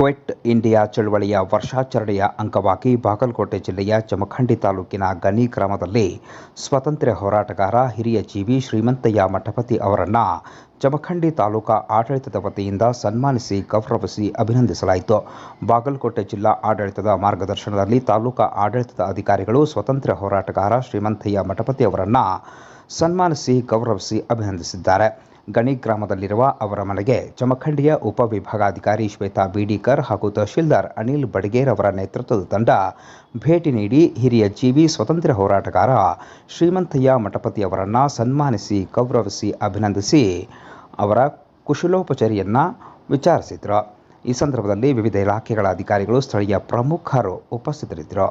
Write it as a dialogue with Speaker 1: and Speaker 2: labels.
Speaker 1: Quit India ಚಳವಳಿಯ ವರ್ಷಾಚರಣೆಯ ಅಂಗವಾಗಿ ಬಾಗಲಕೋಟೆ ಜಿಲ್ಲೆಯ ಜಮಖಂಡಿ ತಾಲೂಕಿನ ಗನಿ ಗ್ರಾಮದಲ್ಲಿ ಸ್ವಾತಂತ್ರ್ಯ ಹೋರಾಟಗಾರ ಹಿರಿಯ ಜೀವಿ ಶ್ರೀಮಂತಯ್ಯ ಮಠಪತಿ ಅವರನ್ನು ಜಮಖಂಡಿ ತಾಲೂಕಾ ಆಡಳಿತದ ವತಿಯಿಂದ ಸನ್ಮಾನಿಸಿ ಗೌರವಿಸಿ ಅಭಿನಂದಿಸಲಾಯಿತು. ಬಾಗಲಕೋಟೆ ಜಿಲ್ಲಾ ಆಡಳಿತದ ಮಾರ್ಗದರ್ಶನದಲ್ಲಿ ತಾಲೂಕಾ ಆಡಳಿತದ ಅಧಿಕಾರಿಗಳು ಸ್ವಾತಂತ್ರ್ಯ ಹೋರಾಟಗಾರ ಶ್ರೀಮಂತಯ್ಯ ಮಠಪತಿ ಅವರನ್ನು ಸನ್ಮಾನಿಸಿ ಗೌರವಿಸಿ ಅಭಿನಂದಿಸಿದ್ದಾರೆ. ಗಣಿ ಗ್ರಾಮದಲ್ಲಿರುವ ಅವರ ಮನೆಗೆ ಜಮಖಂಡಿಯ ಉಪವಿಭಾಗಾಧಿಕಾರಿ ಶ್ವೇತಾ ಬೀಡಿಕರ್ ಹಾಗೂ ತಹಶೀಲ್ದಾರ್ ಅನಿಲ್ ಬಡಗೇರ್ ಅವರ ನೇತೃತ್ವದ ತಂಡ ಭೇಟಿ ನೀಡಿ ಹಿರಿಯ ಜೀವಿ ಸ್ವತಂತ್ರ ಹೋರಾಟಗಾರ ಶ್ರೀಮಂತಯ್ಯ ಮಠಪತಿ ಅವರನ್ನು ಸನ್ಮಾನಿಸಿ, ಗೌರವಿಸಿ, ಅಭಿನಂದಿಸಿ ಅವರ ಕುಶಲೋಪಚಾರಿಯನ್ನು ವಿಚಾರಿಸಿದರು. ಈ ಸಂದರ್ಭದಲ್ಲಿ ವಿವಿಧ ಇಲಾಖೆಗಳ ಅಧಿಕಾರಿಗಳು ಸ್ಥಳೀಯ ಪ್ರಮುಖರು ಉಪಸ್ಥಿತರಿದ್ದರು.